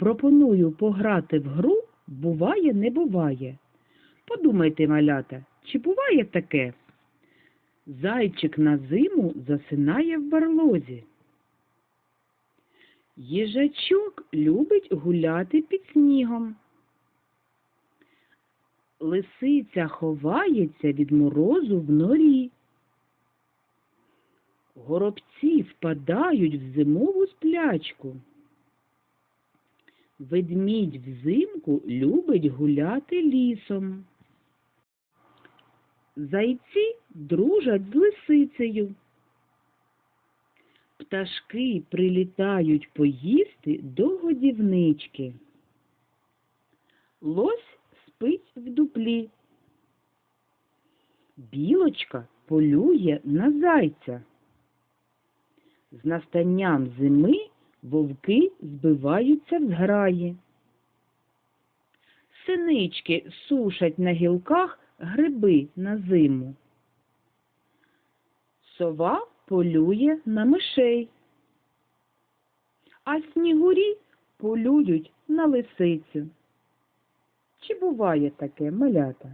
Пропоную пограти в гру буває, не буває. Подумайте, малята, чи буває таке? Зайчик на зиму засинає в барлозі. Їжачок любить гуляти під снігом. Лисиця ховається від морозу в норі. Горобці впадають в зимову сплячку. Ведмідь взимку любить гуляти лісом. Зайці дружать з лисицею. Пташки прилітають поїсти до годівнички. Лось спить в дуплі. Білочка полює на зайця. З настанням зими вовки збиваються в зграї. Синички сушать на гілках гриби на зиму. Сова полює на мишей, а снігурі полюють на лисицю. Чи буває таке, малята?